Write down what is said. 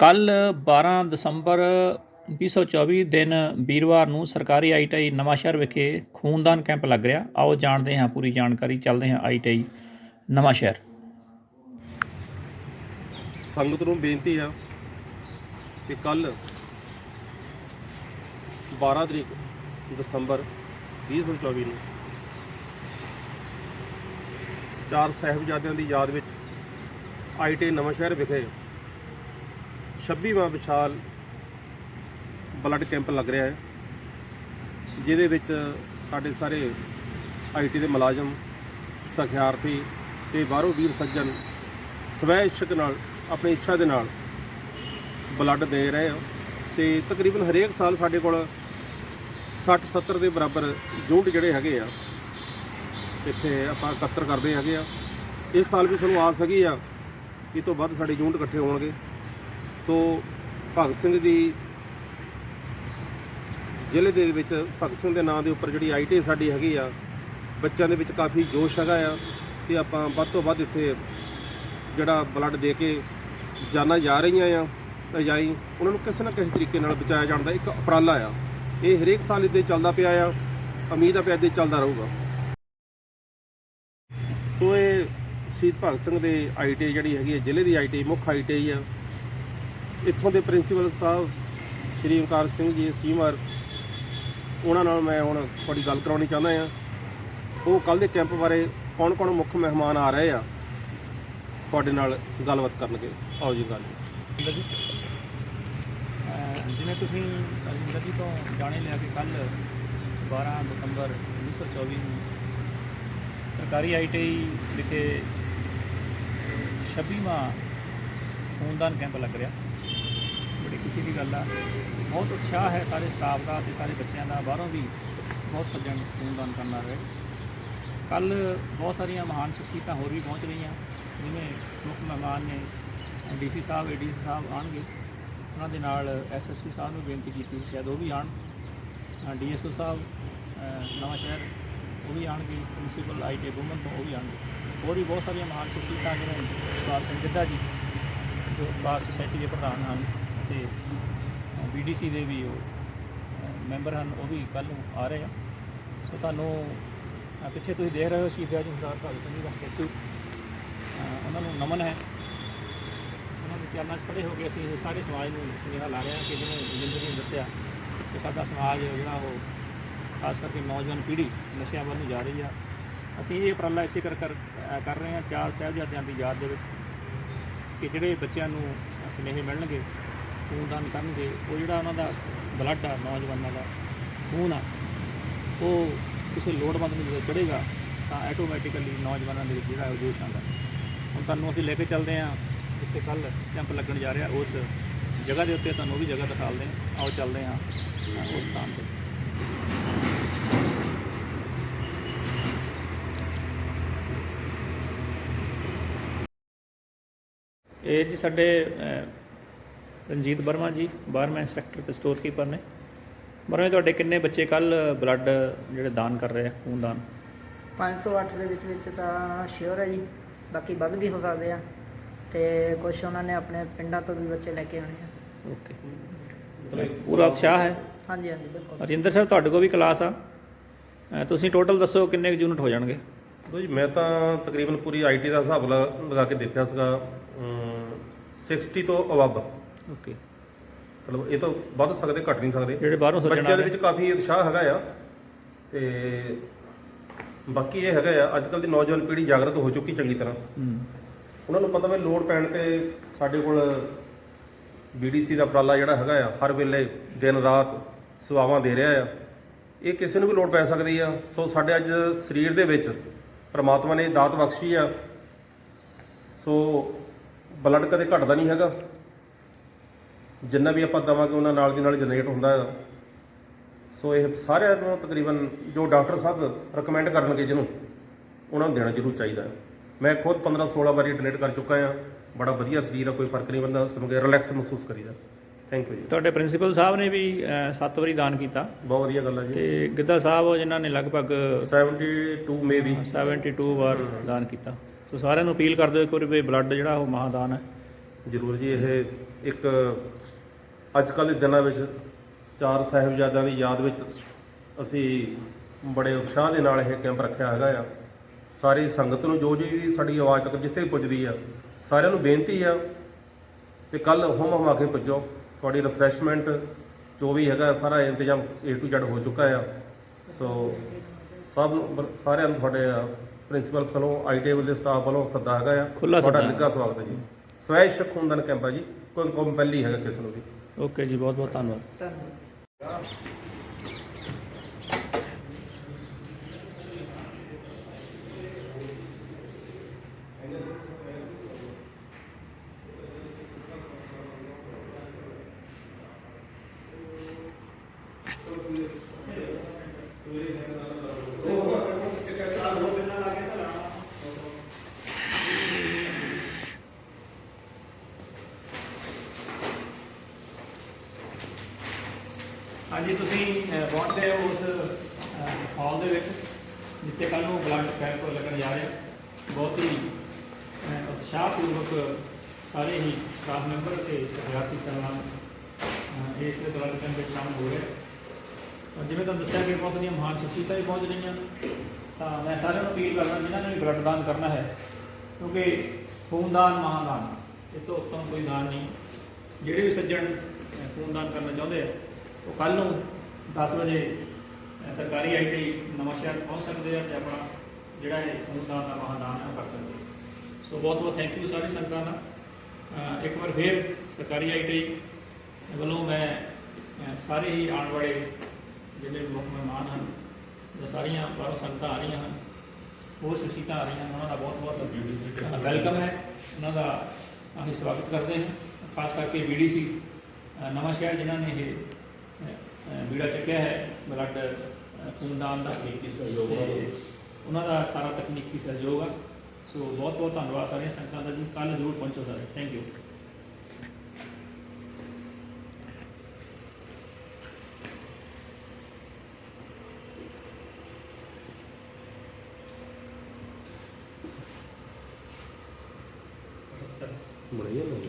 ਕੱਲ 12 ਦਸੰਬਰ 2024 ਦਿਨ ਵੀਰਵਾਰ ਨੂੰ ਸਰਕਾਰੀ ਆਈਟੀਆਈ ਨਵਾਂਸ਼ਹਿਰ ਵਿਖੇ ਖੂਨਦਾਨ ਕੈਂਪ ਲੱਗ ਰਿਹਾ। ਆਓ ਜਾਣਦੇ ਹਾਂ, ਪੂਰੀ ਜਾਣਕਾਰੀ ਚੱਲਦੇ ਹਾਂ ਆਈਟੀਆਈ ਨਵਾਂਸ਼ਹਿਰ। ਸੰਗਤ ਨੂੰ ਬੇਨਤੀ ਆ ਕਿ ਕੱਲ 12 ਤਰੀਕ ਦਸੰਬਰ 2024 ਨੂੰ ਚਾਰ ਸਾਹਿਬਜ਼ਾਦਿਆਂ ਦੀ ਯਾਦ ਵਿੱਚ ਆਈਟੀ ਨਵਾਂਸ਼ਹਿਰ ਵਿਖੇ 26ਵਾਂ ਵਿਸ਼ਾਲ ਬਲੱਡ ਕੈਂਪ ਲੱਗ ਰਿਹਾ ਹੈ, ਜਿਹਦੇ ਵਿੱਚ ਸਾਡੇ ਸਾਰੇ ਆਈਟੀ ਦੇ ਮੁਲਾਜ਼ਮ, ਸਖਿਆਰਥੀ ਤੇ ਬਾਹਰੋਂ ਵੀਰ ਸੱਜਣ ਸਵੈ ਇੱਛਕ ਨਾਲ, ਆਪਣੀ ਇੱਛਾ ਦੇ ਨਾਲ ਬਲੱਡ ਦੇ ਰਹੇ ਆ ਤੇ ਤਕਰੀਬਨ ਹਰੇਕ ਸਾਲ ਸਾਡੇ ਕੋਲ 60 70 ਦੇ ਬਰਾਬਰ ਜੂੰਡ ਜਿਹੜੇ ਹੈਗੇ ਆ, ਇੱਥੇ ਆਪਾਂ ਇਕੱਤਰ ਕਰਦੇ ਹੈਗੇ ਆ। ਇਸ ਸਾਲ ਵੀ ਸਾਨੂੰ ਆਸ ਹੈਗੀ ਆ ਇਹ ਤੋਂ ਵੱਧ ਸਾਡੇ ਜੂੰਡ ਇਕੱਠੇ ਹੋਣਗੇ। ਸੋ ਭਗਤ ਸਿੰਘ ਦੀ ਜ਼ਿਲ੍ਹੇ ਦੇ ਵਿੱਚ ਭਗਤ ਸਿੰਘ ਦੇ ਨਾਂ ਦੇ ਉੱਪਰ ਜਿਹੜੀ ਆਈਟੀ ਸਾਡੀ ਹੈਗੀ ਆ, ਬੱਚਿਆਂ ਦੇ ਵਿੱਚ ਕਾਫੀ ਜੋਸ਼ ਹੈਗਾ ਆ ਕਿ ਆਪਾਂ ਵੱਧ ਤੋਂ ਵੱਧ ਇੱਥੇ ਜਿਹੜਾ ਬਲੱਡ ਦੇ ਕੇ ਜਾਨਾਂ ਜਾ ਰਹੀਆਂ ਆ, ਅਜਾਈ, ਉਹਨਾਂ ਨੂੰ ਕਿਸੇ ਨਾ ਕਿਸੇ ਤਰੀਕੇ ਨਾਲ ਬਚਾਇਆ ਜਾਣ ਦਾ ਇੱਕ ਉਪਰਾਲਾ ਆ। ਇਹ ਹਰੇਕ ਸਾਲ ਇਹਦੇ ਚੱਲਦਾ ਪਿਆ ਆ, ਉਮੀਦ ਆ ਪਿਆ ਇੱਦਾਂ ਚੱਲਦਾ ਰਹੂਗਾ। ਸੋ ਇਹ ਸ਼ਹੀਦ ਭਗਤ ਸਿੰਘ ਦੇ ਆਈਟੀ ਜਿਹੜੀ ਹੈਗੀ ਹੈ ਜ਼ਿਲ੍ਹੇ ਦੀ ਆਈਟੀ, ਮੁੱਖ ਆਈਟੀ ਆ। ਇੱਥੋਂ ਦੇ ਪ੍ਰਿੰਸੀਪਲ ਸਾਹਿਬ, ਸ਼੍ਰੀ ਓਮਕਾਰ ਸਿੰਘ ਜੀ ਸੀਮਰ ਉਹਨਾਂ ਨਾਲ ਮੈਂ ਹੁਣ ਤੁਹਾਡੀ ਗੱਲ ਕਰਾਉਣੀ ਚਾਹੁੰਦਾ ਆ ਉਹ ਕੱਲ ਦੇ ਕੈਂਪ ਬਾਰੇ ਕੌਣ ਕੌਣ ਮੁੱਖ ਮਹਿਮਾਨ ਆ ਰਹੇ ਆ, ਤੁਹਾਡੇ ਨਾਲ ਗੱਲਬਾਤ ਕਰਨਗੇ। ਆਓ ਜੀ ਗੱਲ। ਜਿਵੇਂ ਤੁਸੀਂ ਰਜਿੰਦਰ ਜੀ ਤੋਂ ਜਾਣੇ ਲਿਆ ਕਿ ਕੱਲ 12 ਦਸੰਬਰ 2024 ਨੂੰ ਸਰਕਾਰੀ ਆਈਟੀਆਈ ਵਿਖੇ 26ਵਾਂ ਖੂਨਦਾਨ ਕੈਂਪ ਲੱਗ ਰਿਹਾ। ਬੜੀ ਖੁਸ਼ੀ ਦੀ ਗੱਲ ਆ। ਬਹੁਤ ਉਤਸ਼ਾਹ ਹੈ ਸਾਰੇ ਸਟਾਫ ਦਾ ਤੇ ਸਾਰੇ ਬੱਚਿਆਂ ਦਾ। ਬਾਹਰੋਂ ਵੀ ਬਹੁਤ ਸੱਜਣ ਖੂਨਦਾਨ ਕਰਨ ਆ ਰਹੇ ਕੱਲ ਬਹੁਤ ਸਾਰੀਆਂ ਮਹਾਨ ਸ਼ਖਸੀਅਤਾਂ ਹੋਰ ਵੀ ਪਹੁੰਚ ਰਹੀਆਂ। ਜਿਵੇਂ ਮੁੱਖ ਮਹਿਮਾਨ ਨੇ ਡੀਸੀ ਸਾਹਿਬ ਏਡੀਸੀ ਸਾਹਿਬ ਆਉਣਗੇ। ਉਹਨਾਂ ਦੇ ਨਾਲ ਐਸਐਸਪੀ ਸਾਹਿਬ ਨੂੰ ਬੇਨਤੀ ਕੀਤੀ ਸੀ। ਸ਼ਾਇਦ ਉਹ ਵੀ ਆਣ ਡੀਐਸਓ ਸਾਹਿਬ ਅ, ਨਵਾਂ ਸ਼ਹਿਰ ਉਹ ਵੀ ਆਣਗੇ ਪ੍ਰਿੰਸੀਪਲ ਆਈਟੀ ਵੂਮਨ ਤੋਂ ਉਹ ਵੀ ਆਣਗੇ ਹੋਰ ਵੀ ਬਹੁਤ ਸਾਰੀਆਂ ਮਹਾਨ ਸ਼ਖਸੀਅਤਾਂ ਜਿਵੇਂ ਸ਼ਿਵਾਲ ਸਿੰਘ ਗਿੱਧਾ ਜੀ ਜੋ ਬਾਰ ਸੁਸਾਇਟੀ ਦੇ ਪ੍ਰਧਾਨ ਹਨ। ਤੇ ਬੀਡੀਸੀ ਦੇ ਵੀ ਉਹ ਮੈਂਬਰ ਹਨ, ਉਹ ਵੀ ਕੱਲ ਨੂੰ ਆ ਰਹੇ ਆ। ਸੋ ਤੁਹਾਨੂੰ ਪਿੱਛੇ ਤੁਸੀਂ ਦੇਖ ਰਹੇ ਹੋ ਸ਼ਹੀਦ ਰਾਜ ਸਰਦਾਰ ਭਗਤ ਸਿੰਘ ਜੀ ਦਾ ਸਟੈਚੂ। ਉਹਨਾਂ ਨੂੰ ਨਮਨ ਹੈ। ਉਹਨਾਂ ਦੇ ਚਰਨਾਂ 'ਚ ਖੜੇ ਹੋ ਕੇ ਅਸੀਂ ਇਹ ਸਾਰੇ ਸਮਾਜ ਨੂੰ ਸੁਨੇਹਾ ਲਾ ਰਹੇ ਹਾਂ ਕਿ ਜਿਵੇਂ ਜਿੰਦਗੀ ਨੇ ਦੱਸਿਆ ਕਿ ਸਾਡਾ ਸਮਾਜ ਜਿਹੜਾ ਉਹ, ਖਾਸ ਕਰਕੇ ਨੌਜਵਾਨ ਪੀੜ੍ਹੀ ਨਸ਼ਿਆਂ ਵੱਲ ਨੂੰ ਜਾ ਰਹੀ ਆ। ਅਸੀਂ ਇਹ ਉਪਰਾਲਾ ਇਸੇ ਕਰ ਕਰ ਕਰ ਰਹੇ ਹਾਂ ਚਾਰ ਸਾਹਿਬਜ਼ਾਦਿਆਂ ਦੀ ਯਾਦ ਦੇ ਵਿੱਚ ਕਿ ਜਿਹੜੇ ਬੱਚਿਆਂ ਨੂੰ ਸੁਨੇਹੇ ਮਿਲਣਗੇ ਖੂਨਦਾਨ ਕਰਨਗੇ, ਉਹ ਜਿਹੜਾ ਉਹਨਾਂ ਦਾ ਬਲੱਡ ਆ ਨੌਜਵਾਨਾਂ ਦਾ, ਖੂਨ ਆ, ਉਹ ਕਿਸੇ ਲੋੜਵੰਦ ਨੂੰ ਜਦੋਂ ਚੜ੍ਹੇਗਾ, ਤਾਂ ਆਟੋਮੈਟਿਕਲੀ ਨੌਜਵਾਨਾਂ ਦੇ ਵਿੱਚ ਜਿਹੜਾ ਉਹ ਜੋਸ਼ ਆਉਂਦਾ। ਹੁਣ ਤੁਹਾਨੂੰ ਅਸੀਂ ਲੈ ਕੇ ਚੱਲਦੇ ਹਾਂ ਜਿੱਥੇ ਕੱਲ ਕੈਂਪ ਲੱਗਣ ਜਾ ਰਿਹਾ, ਉਸ ਜਗ੍ਹਾ ਦੇ ਉੱਤੇ ਤੁਹਾਨੂੰ ਉਹ ਵੀ ਜਗ੍ਹਾ ਦਿਖਾਉਂਦੇ ਹਾਂ। ਆਓ ਚੱਲਦੇ ਹਾਂ ਉਸ ਸਥਾਨ ਤੇ। ਇਹ ਜੀ ਸਾਡੇ ਰਣਜੀਤ ਵਰਮਾ ਜੀ 12ਵਾਂ ਇੰਸਪੈਕਟਰ ਤੇ ਸਟੋਰ ਕੀਪਰ ਨੇ। ਵਰਮਾ ਜੀ, ਤੁਹਾਡੇ ਕਿੰਨੇ ਬੱਚੇ ਕੱਲ ਬਲੱਡ ਜਿਹੜੇ ਦਾਨ ਕਰ ਰਹੇ ਆ ਖੂਨਦਾਨ 5 ਤੋਂ 8 ਦੇ ਵਿੱਚ ਵਿੱਚ ਤਾਂ ਸ਼ੋਰ ਹੈ ਜੀ ਬਾਕੀ ਵੱਧ ਵੀ ਹੋ ਸਕਦੇ ਆ। ਤੇ ਕੁਝ ਉਹਨਾਂ ਨੇ ਆਪਣੇ ਪਿੰਡਾਂ ਤੋਂ ਵੀ ਬੱਚੇ ਲੈ ਕੇ ਆਉਣੇ ਆ। ਓਕੇ। ਪੂਰਾ ਉਤਸ਼ਾਹ ਹੈ? ਹਾਂਜੀ ਹਾਂਜੀ ਬਿਲਕੁਲ। ਰਜਿੰਦਰ ਸਰ ਤੁਹਾਡੇ ਕੋਲ ਵੀ ਕਲਾਸ ਆ। ਤੁਸੀਂ ਟੋਟਲ ਦੱਸੋ ਕਿੰਨੇ ਯੂਨਿਟ ਹੋ ਜਾਣਗੇ? ਲੋ ਜੀ ਮੈਂ ਤਾਂ ਤਕਰੀਬਨ ਪੂਰੀ ਆਈਟੀ ਦਾ ਹਿਸਾਬ ਲਗਾ ਕੇ ਦੇਖਿਆ ਸੀਗਾ ਅਮ, 60 ਤੋਂ ਅਬਵ ਓਕੇ। ਮਤਲਬ ਇਹ ਤੋਂ ਵੱਧ ਸਕਦੇ ਘੱਟ ਨਹੀਂ ਸਕਦੇ। ਜਿਹੜੇ ਬਾਹਰੋਂ ਸੱਜਣ ਬੱਚਿਆਂ ਦੇ ਵਿੱਚ ਕਾਫੀ ਉਤਸ਼ਾਹ ਹੈਗਾ ਆ। ਤੇ ਬਾਕੀ ਇਹ ਹੈਗਾ ਆ ਅੱਜ ਕੱਲ ਦੀ ਨੌਜਵਾਨ ਪੀੜ੍ਹੀ ਜਾਗਰਤ ਹੋ ਚੁੱਕੀ ਚੰਗੀ ਤਰ੍ਹਾਂ। ਹੂੰ। ਉਹਨਾਂ ਨੂੰ ਪਤਾ ਵੀ ਲੋੜ ਪੈਣ ਤੇ ਸਾਡੇ ਕੋਲ ਬੀਡੀਸੀ ਦਾ ਉਪਰਾਲਾ ਜਿਹੜਾ ਹੈਗਾ ਆ ਹਰ ਵੇਲੇ ਦਿਨ ਰਾਤ ਸੇਵਾਵਾਂ ਦੇ ਰਿਹਾ ਆ। ਇਹ ਕਿਸੇ ਨੂੰ ਵੀ ਲੋੜ ਪੈ ਸਕਦੀ ਆ। ਸੋ ਸਾਡੇ ਅੱਜ ਸਰੀਰ ਦੇ ਵਿੱਚ ਪ੍ਰਮਾਤਮਾ ਨੇ ਦਾਤ ਬਖਸ਼ੀ ਆ। ਸੋ ਬਲੱਡ ਕਦੇ ਘਟਦਾ ਨਹੀਂ ਹੈਗਾ। ਜਿੰਨਾ ਵੀ ਆਪਾਂ ਦਵਾਂਗੇ ਉਹਨਾਂ ਨਾਲ ਦੀ ਨਾਲ ਜਨਰੇਟ ਹੁੰਦਾ ਹੈ ਸੋ ਇਹ ਸਾਰਿਆਂ ਨੂੰ ਤਕਰੀਬਨ ਜੋ ਡਾਕਟਰ ਸਾਹਿਬ ਰეკਮੈਂਡ ਕਰਨਗੇ ਜਿਹਨੂੰ ਉਹਨਾਂ ਨੂੰ ਦੇਣਾ ਜ਼ਰੂਰ ਚਾਹੀਦਾ ਹੈ ਮੈਂ ਖੁਦ 15 16 ਵਾਰੀ ਡੋਨੇਟ ਕਰ ਚੁੱਕਾ ਹਾਂ ਬੜਾ ਵਧੀਆ ਸਰੀਰ ਆ ਕੋਈ ਫ਼ਰਕ ਨਹੀਂ ਬੰਦਾ ਸਮਗੇ ਰਿਲੈਕਸ ਮਹਿਸੂਸ ਕਰੀਦਾ। ਥੈਂਕ ਯੂ ਜੀ। ਤੁਹਾਡੇ ਪ੍ਰਿੰਸੀਪਲ ਸਾਹਿਬ ਨੇ ਵੀ 7 ਵਾਰੀ ਦਾਨ ਕੀਤਾ। ਬਹੁਤ ਵਧੀਆ ਗੱਲ ਹੈ ਜੀ। ਤੇ ਗਿੱਧਾ ਸਾਹਿਬ ਜਿਨ੍ਹਾਂ ਨੇ ਲਗਭਗ 72 ਮੇ ਵੀ 72 ਵਾਰ ਦਾਨ ਕੀਤਾ। ਸੋ ਸਾਰਿਆਂ ਨੂੰ ਅਪੀਲ ਕਰ ਦਿਓ ਇੱਕ ਵਾਰੀ ਵੀ ਬਲੱਡ ਜਿਹੜਾ ਉਹ ਮਹਾਦਾਨ ਹੈ ਜ਼ਰੂਰ ਜੀ ਇਹ ਇੱਕ ਅੱਜ ਕੱਲ੍ਹ ਦੇ ਦਿਨਾਂ ਵਿੱਚ ਚਾਰ ਸਾਹਿਬਜ਼ਾਦਿਆਂ ਦੀ ਯਾਦ ਵਿੱਚ ਅਸੀਂ ਬੜੇ ਉਤਸ਼ਾਹ ਦੇ ਨਾਲ ਇਹ ਕੈਂਪ ਰੱਖਿਆ ਹੈਗਾ ਆ। ਸਾਰੀ ਸੰਗਤ ਨੂੰ ਜੋ ਜੀ ਸਾਡੀ ਆਵਾਜ਼ ਤੱਕ ਜਿੱਥੇ ਪੁੱਜਦੀ ਆ ਸਾਰਿਆਂ ਨੂੰ ਬੇਨਤੀ ਆ ਤੇ ਕੱਲ ਹੁਮ ਹਮਾ ਕੇ ਪੁੱਜੋ। ਤੁਹਾਡੀ ਰਿਫਰੈਸ਼ਮੈਂਟ ਜੋ ਵੀ ਹੈਗਾ ਸਾਰਾ ਇੰਤਜ਼ਾਮ A to Z ਹੋ ਚੁੱਕਾ ਆ। ਸੋ ਸਭ ਨੂੰ ਸਾਰਿਆਂ ਨੂੰ ਤੁਹਾਡੇ ਪ੍ਰਿੰਸੀਪਲ ਵੱਲੋਂ ਆਈਟੀ ਦੇ ਸਟਾਫ ਵੱਲੋਂ ਸੱਦਾ ਹੈਗਾ ਆ। ਖੁੱਲ੍ਹਾ ਤੁਹਾਡਾ ਸੱਦਾ। ਨਿੱਘਾ ਸਵਾਗਤ ਹੈ ਜੀ। ਸਵੈ ਸ਼ਕ ਖੂਨਦਾਨ ਕੈਂਪ ਹੈ ਜੀ। ਕੋਈ ਕੰਪੈਲੀ ਹੈਗਾ ਕਿਸੇ ਨੂੰ ਵੀ। ਓਕੇ ਜੀ ਬਹੁਤ ਬਹੁਤ ਧੰਨਵਾਦ ਧੰਨਵਾਦ ਹਾਂਜੀ ਤੁਸੀਂ ਅਹ, ਤੁਸੀਂ ਪਹੁੰਚਦੇ ਹੋ ਉਸ ਹਾਲ ਦੇ ਵਿੱਚ ਜਿੱਥੇ ਕੱਲ ਨੂੰ ਬਲੱਡ ਕੈਂਪ ਲੱਗਣ ਜਾ ਰਿਹਾ ਬਹੁਤ ਹੀ ਅਹ, ਉਤਸ਼ਾਹਪੂਰਵਕ ਸਾਰੇ ਹੀ ਸਟਾਫ ਮੈਂਬਰ ਤੇ ਵਿਦਿਆਰਥੀ ਸਹਿਬਾਨ ਇਸ ਬਲੱਡ ਕੈਂਪ ਵਿੱਚ ਸ਼ਾਮਲ ਹੋ ਰਹੇ ਅਹ, ਜਿਵੇਂ ਤੁਹਾਨੂੰ ਦੱਸਿਆ ਕਿ ਬਹੁਤ ਸਾਰੀਆਂ ਮਹਾਨ ਸ਼ਖਸੀਅਤਾਂ ਵੀ ਪਹੁੰਚ ਰਹੀਆਂ ਤਾਂ ਮੈਂ ਸਾਰਿਆਂ ਨੂੰ ਅਪੀਲ ਕਰਦਾ ਜਿਨ੍ਹਾਂ ਨੇ ਵੀ ਬਲੱਡ ਦਾਨ ਕਰਨਾ ਹੈ ਕਿਉਂਕਿ ਖੂਨਦਾਨ ਮਹਾਦਾਨ ਇਹ ਤੋਂ ਉੱਤਮ ਕੋਈ ਦਾਨ ਨਹੀਂ। ਜਿਹੜੇ ਵੀ ਸੱਜਣ ਖੂਨਦਾਨ ਕਰਨਾ ਚਾਹੁੰਦੇ ਆ ਉਹ ਕੱਲ ਨੂੰ 10 ਵਜੇ ਸਰਕਾਰੀ ਆਈਟੀ ਨਵਾਂ ਸ਼ਹਿਰ ਪਹੁੰਚ ਸਕਦੇ ਆ ਤੇ ਆਪਣਾ ਜਿਹੜਾ ਇਹ ਖੂਨਦਾਨ ਦਾ ਮਹਾਦਾਨ ਹੈ ਉਹ ਕਰ ਸਕਦੇ ਸੋ ਬਹੁਤ ਬਹੁਤ ਥੈਂਕ ਯੂ ਸਾਰੀ ਸੰਗਤਾਂ ਦਾ। ਇੱਕ ਵਾਰ ਫੇਰ ਸਰਕਾਰੀ ਆਈਟੀ ਵੱਲੋਂ ਮੈਂ ਸਾਰੇ ਹੀ ਆਉਣ ਵਾਲੇ ਜਿਹੜੇ ਮੁੱਖ ਮਹਿਮਾਨ ਹਨ ਜਾਂ ਸਾਰੀਆਂ ਬਾਹਰੋਂ ਸੰਗਤਾਂ ਆ ਰਹੀਆਂ ਹਨ, ਹੋਰ ਸ਼ਖਸੀਅਤਾਂ ਆ ਰਹੀਆਂ ਹਨ, ਉਹਨਾਂ ਦਾ ਬਹੁਤ ਬਹੁਤ ਵੈਲਕਮ ਹੈ। ਉਹਨਾਂ ਦਾ ਅਸੀਂ ਸਵਾਗਤ ਕਰਦੇ ਹਾਂ। ਖਾਸ ਕਰਕੇ ਬੀਡੀਸੀ ਨਵਾਂ ਸ਼ਹਿਰ ਜਿਨ੍ਹਾਂ ਨੇ ਇਹ ਬੀੜਾ ਚੱਕਿਆ ਹੈ ਬਲੱਡ ਖੂਨਦਾਨ ਦਾ ਤਕਨੀਕੀ ਸਹਿਯੋਗ ਆ ਉਹਨਾਂ ਦਾ ਸਾਰਾ ਤਕਨੀਕੀ ਸਹਿਯੋਗ ਆ। ਸੋ ਬਹੁਤ ਬਹੁਤ ਧੰਨਵਾਦ ਸਾਰੀਆਂ ਸੰਗਤਾਂ ਦਾ ਜੀ। ਕੱਲ ਜ਼ਰੂਰ ਪਹੁੰਚੋ ਸਾਰੇ। ਥੈਂਕ ਯੂ ਬੜੀਆ ਲੱਗੀ